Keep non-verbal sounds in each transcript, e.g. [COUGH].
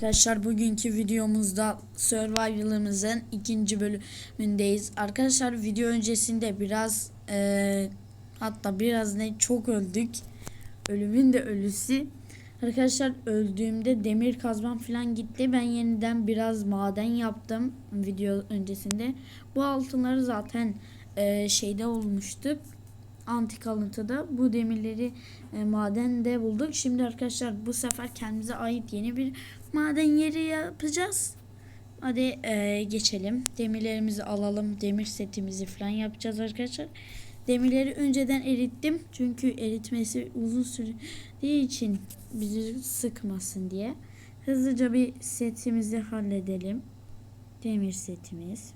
arkadaşlar bugünkü videomuzda Survival'ımızın ikinci bölümündeyiz. Arkadaşlar video öncesinde biraz eee, hatta biraz ne çok öldük. Ölümün de ölüsü. Arkadaşlar öldüğümde demir kazmam falan gitti. Ben yeniden biraz maden yaptım video öncesinde. Bu altınları zaten eee, şeyde olmuştuk antik alıntıda bu demirleri e, madende bulduk. Şimdi arkadaşlar bu sefer kendimize ait yeni bir maden yeri yapacağız. Hadi e, geçelim. Demirlerimizi alalım. Demir setimizi falan yapacağız arkadaşlar. Demirleri önceden erittim. Çünkü eritmesi uzun sürdüğü için bizi sıkmasın diye. Hızlıca bir setimizi halledelim. Demir setimiz.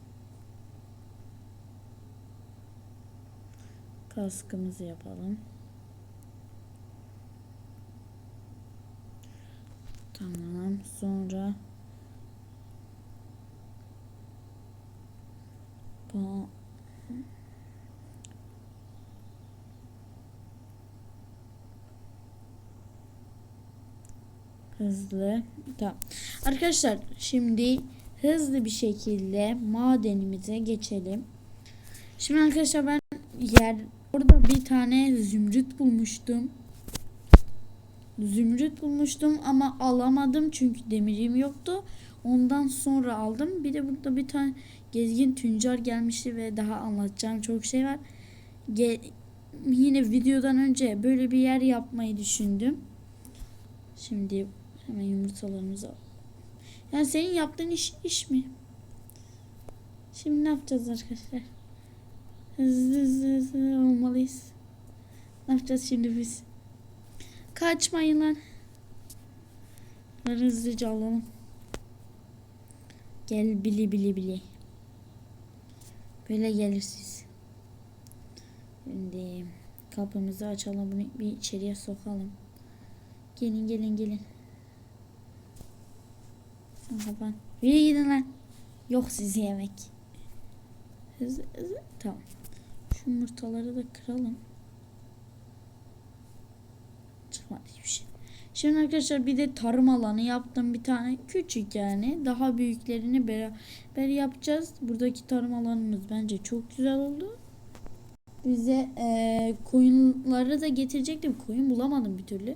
Kaskımızı yapalım. Tamam. Sonra bu hızlı. Tamam. Arkadaşlar şimdi hızlı bir şekilde madenimize geçelim. Şimdi arkadaşlar ben yer orada bir tane zümrüt bulmuştum. Zümrüt bulmuştum ama alamadım çünkü demirim yoktu. Ondan sonra aldım. Bir de burada bir tane gezgin tüccar gelmişti ve daha anlatacağım çok şey var. Ge- yine videodan önce böyle bir yer yapmayı düşündüm. Şimdi hemen yumurtalarımızı al. Yani senin yaptığın iş iş mi? Şimdi ne yapacağız arkadaşlar? Hızlı hızlı hızlı olmalıyız. Ne yapacağız şimdi biz? Kaçmayın lan. Bunları hızlıca alalım. Gel bili bili bili. Böyle gelirsiz. Şimdi kapımızı açalım. Bunu bir içeriye sokalım. Gelin gelin gelin. Sen kapan. Yürü gidin lan. Yok size yemek. Hızlı hızlı. Tamam. Şu yumurtaları da kıralım. Çıkmadı hiçbir şey. Şimdi arkadaşlar bir de tarım alanı yaptım bir tane küçük yani. Daha büyüklerini beraber yapacağız. Buradaki tarım alanımız bence çok güzel oldu. Bize eee koyunları da getirecektim. Koyun bulamadım bir türlü.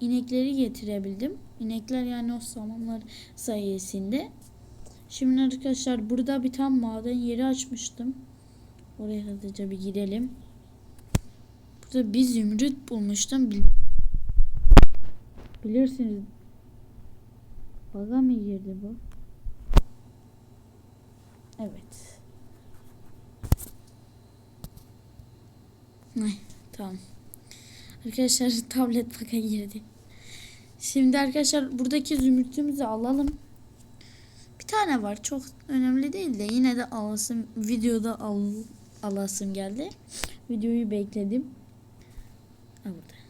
İnekleri getirebildim. İnekler yani o samanlar sayesinde. Şimdi arkadaşlar burada bir tane maden yeri açmıştım. Oraya hızlıca bir gidelim. Burada bir zümrüt bulmuştum. Bil- Bilirsiniz. Baga mı girdi bu? Evet. Ay, tamam. Arkadaşlar [LAUGHS] tablet baga girdi. Şimdi arkadaşlar buradaki zümrütümüzü alalım. Bir tane var. Çok önemli değil de yine de alasım videoda al, alasım geldi. Videoyu bekledim. Ha burada.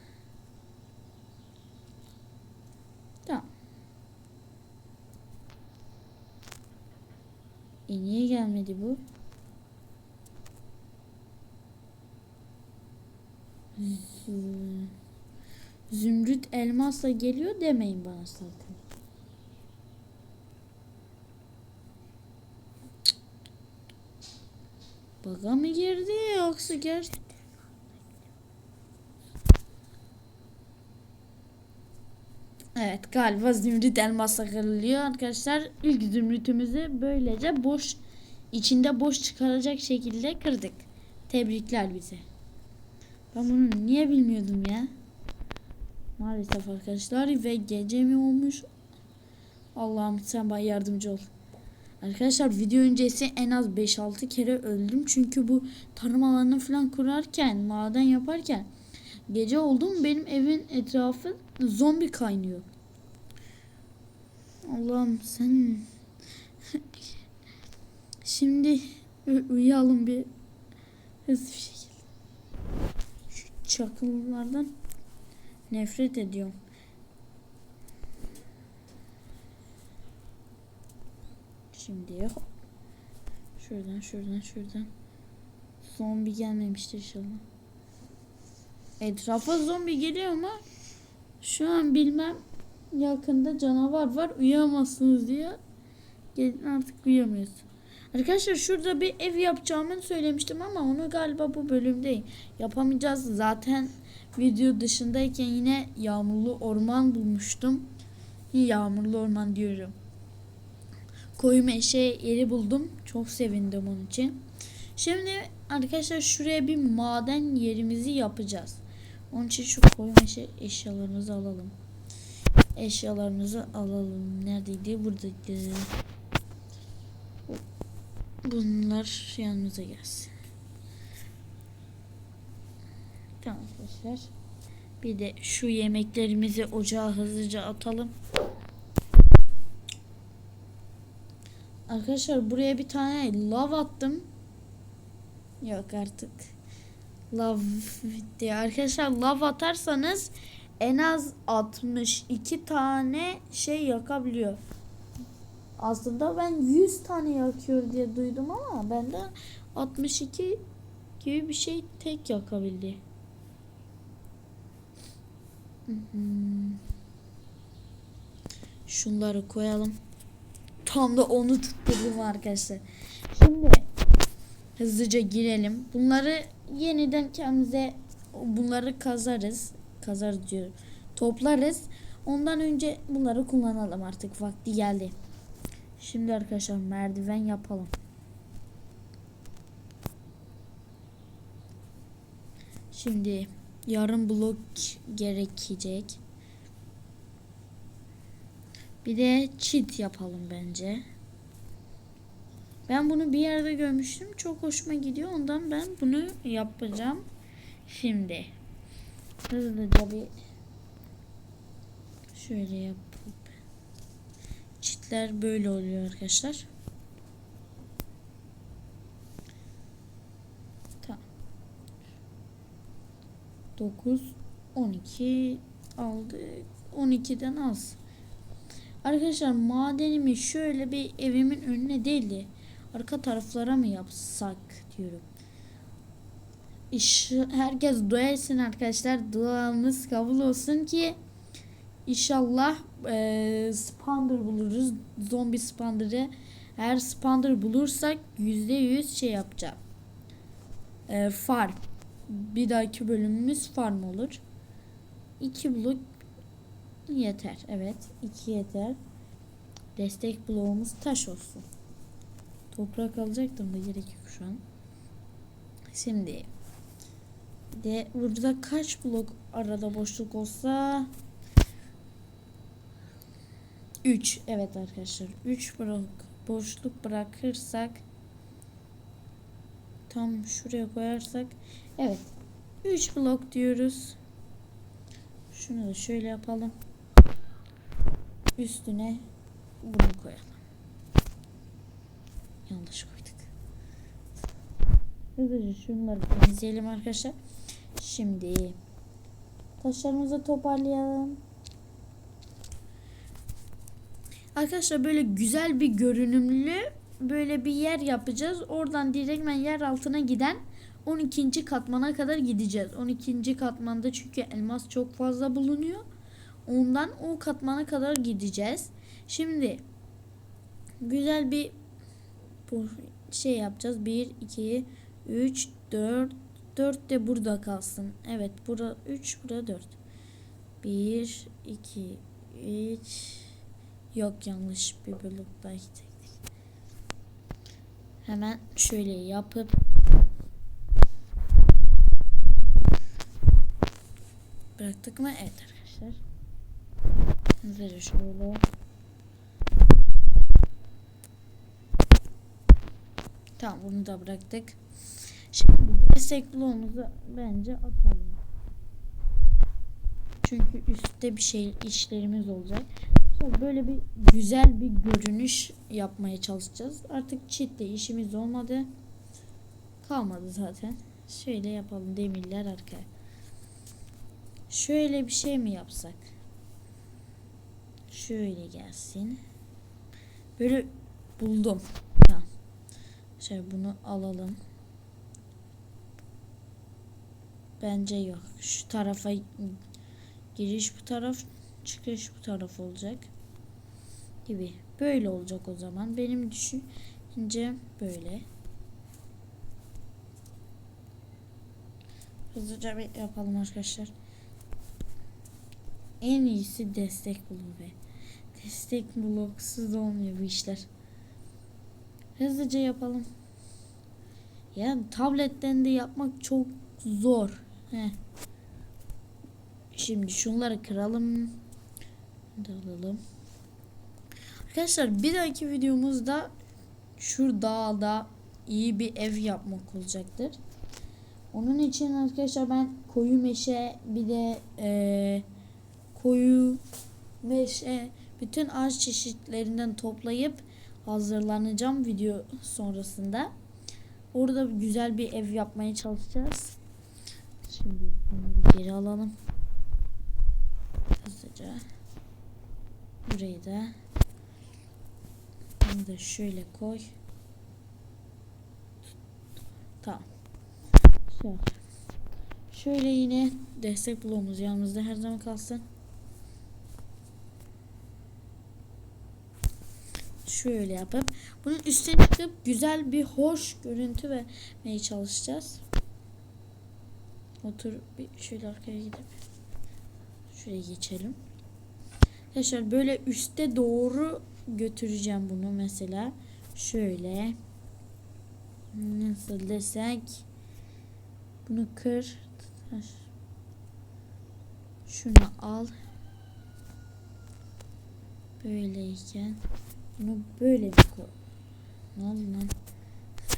Tamam. E niye gelmedi bu? Zümrüt elmasla geliyor demeyin bana sakın. Baga mı girdi yoksa gerçekten? Evet galiba zümrüt elmasla kırılıyor arkadaşlar. İlk zümrütümüzü böylece boş içinde boş çıkaracak şekilde kırdık. Tebrikler bize. Ben bunu niye bilmiyordum ya? Maalesef arkadaşlar ve gece mi olmuş? Allah'ım sen bana yardımcı ol. Arkadaşlar video öncesi en az 5-6 kere öldüm. Çünkü bu tarım alanını falan kurarken, maden yaparken gece oldu mu benim evin etrafı zombi kaynıyor. Allah'ım sen [LAUGHS] Şimdi uyuyalım bir hızlı bir şekilde. Şu çakıllardan nefret ediyorum. Şimdi. Şuradan şuradan şuradan. Zombi gelmemiştir inşallah. Etrafa zombi geliyor ama şu an bilmem yakında canavar var uyuyamazsınız diyor. Gelin artık uyuyamıyoruz. Arkadaşlar şurada bir ev yapacağımı söylemiştim ama onu galiba bu bölümde yapamayacağız. Zaten video dışındayken yine yağmurlu orman bulmuştum. Yağmurlu orman diyorum. Koyu meşe yeri buldum. Çok sevindim onun için. Şimdi arkadaşlar şuraya bir maden yerimizi yapacağız. Onun için şu koyu meşe eşyalarımızı alalım. Eşyalarımızı alalım. Neredeydi? Buradaydı. Bunlar yanımıza gelsin. Tamam arkadaşlar. Bir de şu yemeklerimizi ocağa hızlıca atalım. Arkadaşlar buraya bir tane lav attım. Yok artık. Lav bitti. Arkadaşlar lav atarsanız en az 62 tane şey yakabiliyor. Aslında ben 100 tane yakıyor diye duydum ama benden 62 gibi bir şey tek yakabildi. Şunları koyalım. Tam da onu tutturdum arkadaşlar. Şimdi hızlıca girelim. Bunları yeniden kendimize bunları kazarız. Kazarız diyorum. Toplarız. Ondan önce bunları kullanalım artık. Vakti geldi. Şimdi arkadaşlar merdiven yapalım. Şimdi yarım blok gerekecek. Bir de çit yapalım bence. Ben bunu bir yerde görmüştüm. Çok hoşuma gidiyor. Ondan ben bunu yapacağım. Şimdi hızlıca bir şöyle yapıp çitler böyle oluyor arkadaşlar. Tamam. 9 12 aldı. 12'den az. Arkadaşlar madenimi şöyle bir evimin önüne değil de arka taraflara mı yapsak diyorum. İş, herkes dua etsin arkadaşlar. Duamız kabul olsun ki inşallah e, spander buluruz. Zombi spanderi. Eğer spander bulursak %100 şey yapacağım. E, farm. Bir dahaki bölümümüz farm olur. 2 blok yeter. Evet. 2 yeter. Destek bloğumuz taş olsun. Toprak alacaktım da gerek yok şu an. Şimdi de burada kaç blok arada boşluk olsa? 3 evet arkadaşlar 3 blok boşluk bırakırsak tam şuraya koyarsak evet 3 blok diyoruz. Şunu da şöyle yapalım. Üstüne bunu koyalım yanlış koyduk hızlıca şunları temizleyelim arkadaşlar Şimdi taşlarımızı toparlayalım. Arkadaşlar böyle güzel bir görünümlü böyle bir yer yapacağız. Oradan direktmen yer altına giden 12. katmana kadar gideceğiz. 12. katmanda çünkü elmas çok fazla bulunuyor. Ondan o katmana kadar gideceğiz. Şimdi güzel bir şey yapacağız. 1 2 3 4 4 de burada kalsın. Evet bura 3 bura 4. 1 2 3 Yok yanlış bir blok daha gidecektik. Hemen şöyle yapıp Bıraktık mı? Evet arkadaşlar. Hızlıca şöyle Tamam bunu da bıraktık. Şimdi destek bloğumuzu bence atalım. Çünkü üstte bir şey işlerimiz olacak. Böyle bir güzel bir görünüş yapmaya çalışacağız. Artık çitle işimiz olmadı. Kalmadı zaten. Şöyle yapalım demirler arkaya. Şöyle bir şey mi yapsak? Şöyle gelsin. Böyle buldum. Şöyle bunu alalım. Bence yok. Şu tarafa giriş bu taraf çıkış bu taraf olacak. Gibi. Böyle olacak o zaman. Benim düşünce böyle. Hızlıca bir yapalım arkadaşlar. En iyisi destek bloğu be. Destek bloksuz olmuyor bu işler. Hızlıca yapalım. Yani tabletten de yapmak çok zor. Heh. Şimdi şunları kıralım. Da alalım. Arkadaşlar bir dahaki videomuzda şu dağda iyi bir ev yapmak olacaktır. Onun için arkadaşlar ben koyu meşe bir de eee koyu meşe bütün ağaç çeşitlerinden toplayıp hazırlanacağım video sonrasında. Orada güzel bir ev yapmaya çalışacağız. Şimdi bunları geri alalım. Hızlıca. Burayı da bunu da şöyle koy. Tamam. Şöyle. Yine destek bloğumuz yanımızda her zaman kalsın. Şöyle yapıp bunun üstüne çıkıp güzel bir hoş görüntü vermeye çalışacağız. Otur bir şöyle arkaya gidip şuraya geçelim. Arkadaşlar böyle üste doğru götüreceğim bunu mesela. Şöyle nasıl desek bunu kır şunu al böyleyken bunu böyle bir koy ne oldu lan.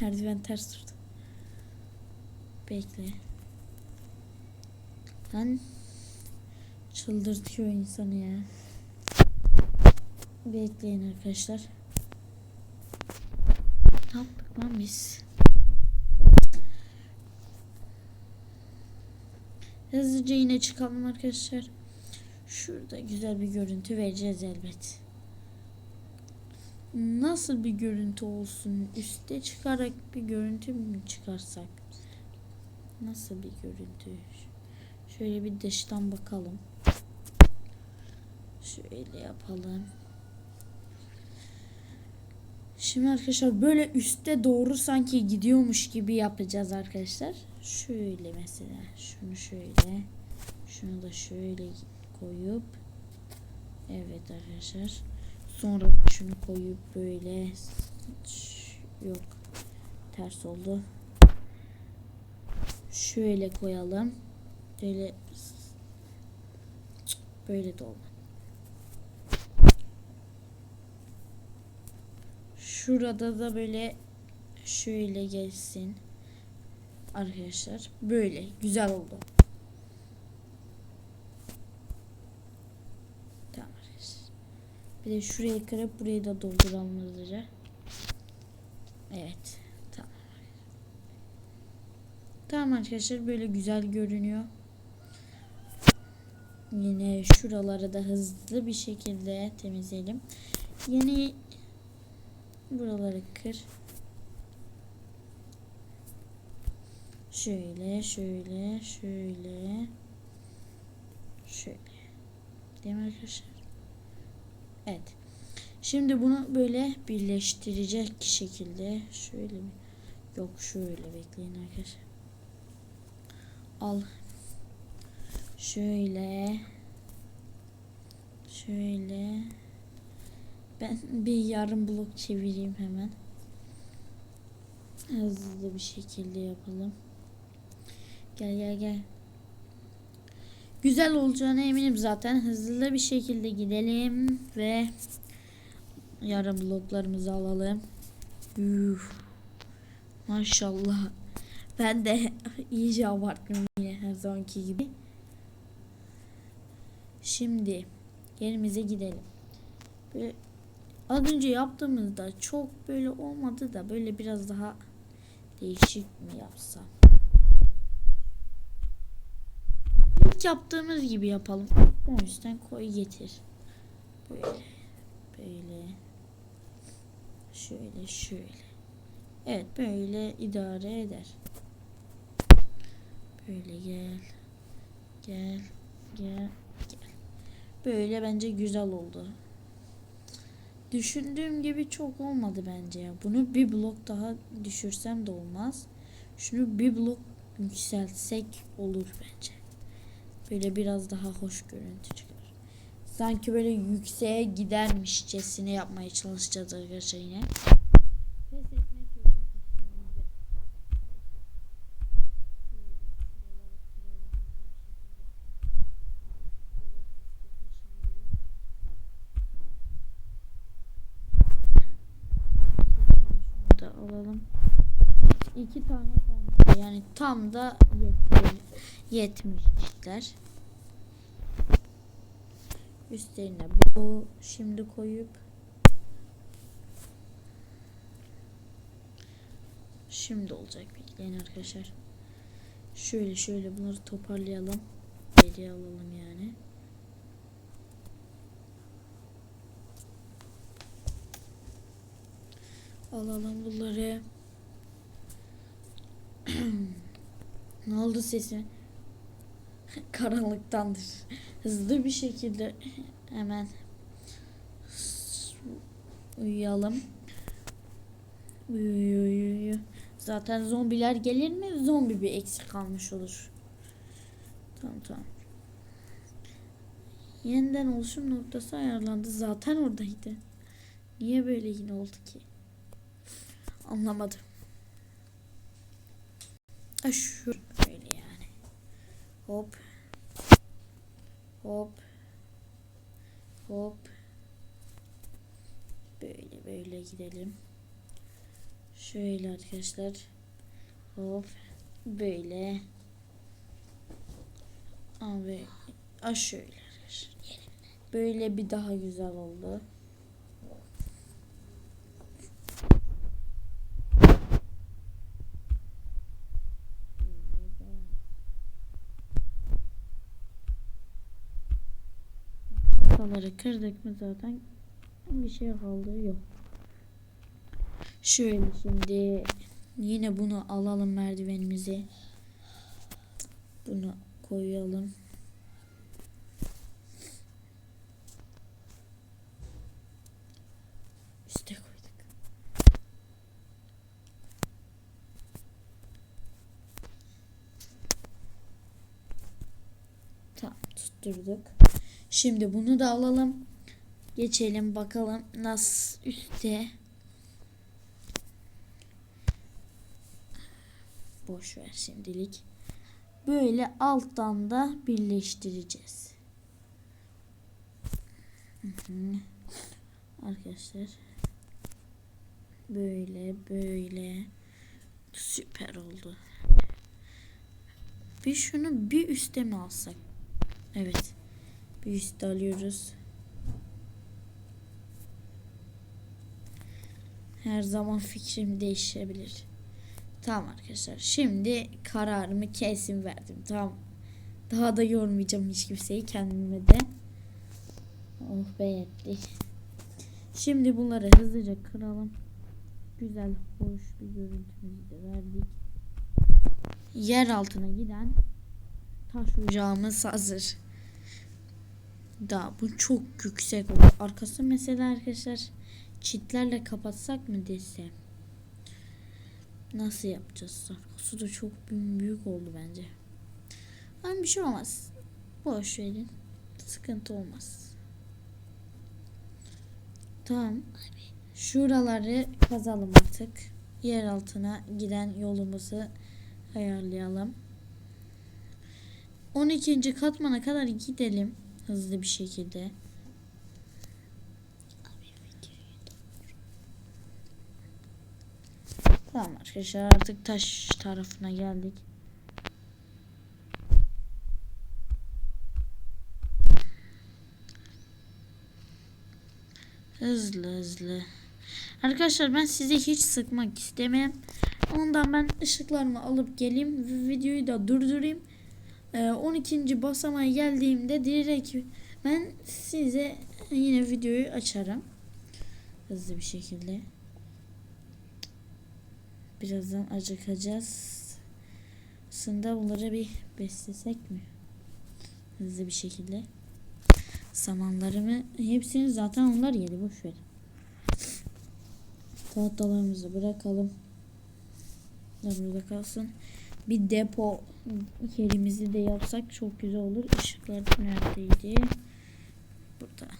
Merdiven ters durdu. Bekle. Lan. Çıldırtıyor insanı ya. Bekleyin arkadaşlar. Ne yaptık lan biz? Hızlıca yine çıkalım arkadaşlar. Şurada güzel bir görüntü vereceğiz elbet. Nasıl bir görüntü olsun? Üste çıkarak bir görüntü mü çıkarsak? Nasıl bir görüntü? Şöyle bir dıştan bakalım. Şöyle yapalım. Şimdi arkadaşlar böyle üste doğru sanki gidiyormuş gibi yapacağız arkadaşlar. Şöyle mesela şunu şöyle şunu da şöyle koyup evet arkadaşlar sonra şunu koyup böyle yok ters oldu şöyle koyalım böyle böyle de olmadı şurada da böyle şöyle gelsin arkadaşlar. Böyle güzel oldu. Tamam arkadaşlar. Bir de şurayı kırıp burayı da dolduralım hızlıca. Evet. Tamam. Tamam arkadaşlar böyle güzel görünüyor. Yine şuraları da hızlı bir şekilde temizleyelim. Yeni buraları kır. Şöyle, şöyle, şöyle. Şöyle. Değil mi arkadaşlar? Evet. Şimdi bunu böyle birleştirecek şekilde şöyle mi? Yok şöyle bekleyin arkadaşlar. Al. Şöyle. Şöyle. Ben bir yarım blok çevireyim hemen. Hızlı bir şekilde yapalım. Gel gel gel. Güzel olacağına eminim zaten. Hızlı bir şekilde gidelim ve yarım bloklarımızı alalım. Üf. Maşallah. Ben de [LAUGHS] iyice abarttım yine her zamanki gibi. Şimdi yerimize gidelim. Böyle az önce yaptığımızda çok böyle olmadı da böyle biraz daha değişik mi yapsam? Yaptığımız gibi yapalım. Üstten üstten koy getir. Böyle. Böyle. Şöyle şöyle. Evet böyle idare eder. Böyle gel. Gel. Gel. Gel. Böyle bence güzel oldu. Düşündüğüm gibi çok olmadı bence ya. Bunu bir blok daha düşürsem de olmaz. Şunu bir blok yükseltsek olur bence. Böyle biraz daha hoş görüntü çıkar. Sanki böyle yükseğe gidermişçesine yapmaya çalışacağız arkadaşlar yine. Alalım. İki tane. Yani tam da yetti. Yetmişler. Üstlerine bu şimdi koyup Şimdi olacak bekleyin arkadaşlar. Şöyle şöyle bunları toparlayalım. Geriye alalım yani. Alalım bunları. Ne oldu sesim? Karanlıktandır. Hızlı bir şekilde hemen uyuyalım. Uyu uyu uyu uyu. Zaten zombiler gelir mi? Zombi bir eksik kalmış olur. Tamam tamam. Yeniden oluşum noktası ayarlandı. Zaten oradaydı. Niye böyle yine oldu ki? Anlamadım. Şu böyle yani. Hop. Hop. Hop. Böyle böyle gidelim. Şöyle arkadaşlar. Hop. Böyle. Abi. A şöyle arkadaşlar. Böyle bir daha güzel oldu. Kafaları kırdık mı zaten bir şey kaldı yok. Şöyle şimdi yine bunu alalım merdivenimize. Bunu koyalım. Üste koyduk. Tamam tutturduk. Şimdi bunu da alalım. Geçelim bakalım nasıl üstte. Boş ver şimdilik. Böyle alttan da birleştireceğiz. Arkadaşlar. Böyle böyle. Süper oldu. Bir şunu bir üste mi alsak? Evet. Bir üste alıyoruz. Her zaman fikrim değişebilir. Tamam arkadaşlar. Şimdi kararımı kesin verdim. Tamam. Daha da yormayacağım hiç kimseyi kendime de. Oh be yetti. Şimdi bunları hızlıca kıralım. Güzel, hoş bir görüntümüzü de verdik. Yer altına giden taş ocağımız hazır. Da bu çok yüksek oldu. Arkası mesela arkadaşlar çitlerle kapatsak mı desem. Nasıl yapacağız? Arkası da çok büyük oldu bence. Ama bir şey olmaz. Boş verin. Sıkıntı olmaz. Tamam. Şuraları kazalım artık. Yer altına giden yolumuzu ayarlayalım. 12. katmana kadar gidelim hızlı bir şekilde. Tamam arkadaşlar artık taş tarafına geldik. Hızlı hızlı. Arkadaşlar ben sizi hiç sıkmak istemem. Ondan ben ışıklarımı alıp geleyim. Videoyu da durdurayım. Ee, 12. basamağa geldiğimde direkt ben size yine videoyu açarım. Hızlı bir şekilde. Birazdan acıkacağız. Aslında bunları bir beslesek mi? Hızlı bir şekilde. samanlarımı hepsini zaten onlar yedi boş ver. Tahtalarımızı bırakalım. Da burada kalsın. Bir depo yerimizi de yapsak çok güzel olur. Işıklar neredeydi? Burada.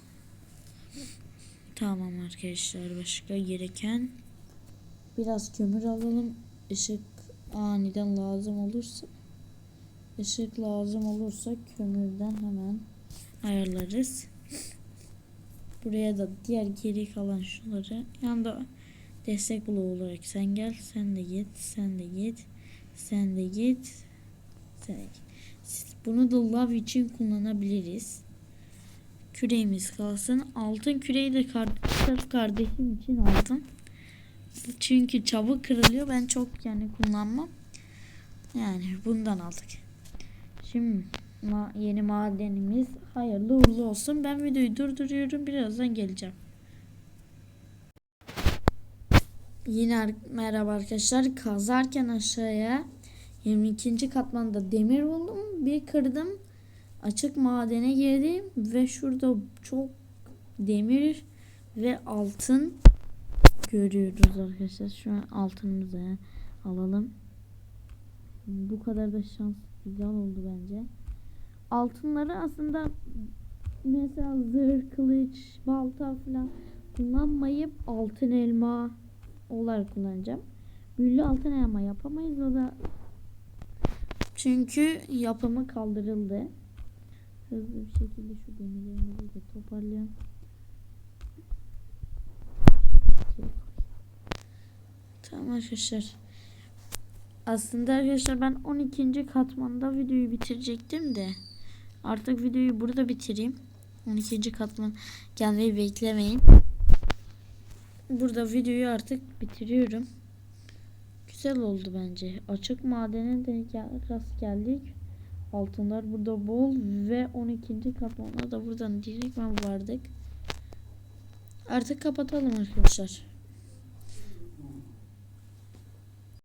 Tamam arkadaşlar başka gereken biraz kömür alalım. Işık aniden lazım olursa ışık lazım olursa kömürden hemen ayarlarız. Buraya da diğer geri kalan şunları yanında destek bloğu olarak sen gel sen de git sen de git sen de git git. Bunu da lav için kullanabiliriz. Küreğimiz kalsın. Altın küreği de kar kardeşim için aldım. Çünkü çabuk kırılıyor. Ben çok yani kullanmam. Yani bundan aldık. Şimdi ma yeni madenimiz hayırlı uğurlu olsun. Ben videoyu durduruyorum. Birazdan geleceğim. Yine merhaba arkadaşlar. Kazarken aşağıya 22. katmanda demir buldum. Bir kırdım. Açık madene girdim ve şurada çok demir ve altın görüyoruz arkadaşlar. Şu an altınımızı alalım. Bu kadar da şans güzel oldu bence. Altınları aslında mesela zırh, kılıç, balta falan kullanmayıp altın elma olarak kullanacağım. Büyülü altın elma yapamayız o da çünkü yapımı kaldırıldı. Hızlı bir şekilde şu demirlerimizi de toparlayalım. Tamam arkadaşlar. Aslında arkadaşlar ben 12. katmanda videoyu bitirecektim de artık videoyu burada bitireyim. 12. katman gelmeyi beklemeyin. Burada videoyu artık bitiriyorum. Güzel oldu bence. Açık madene de rast geldik. Altınlar burada bol ve 12. katmanda da buradan direktmen vardık. Artık kapatalım arkadaşlar.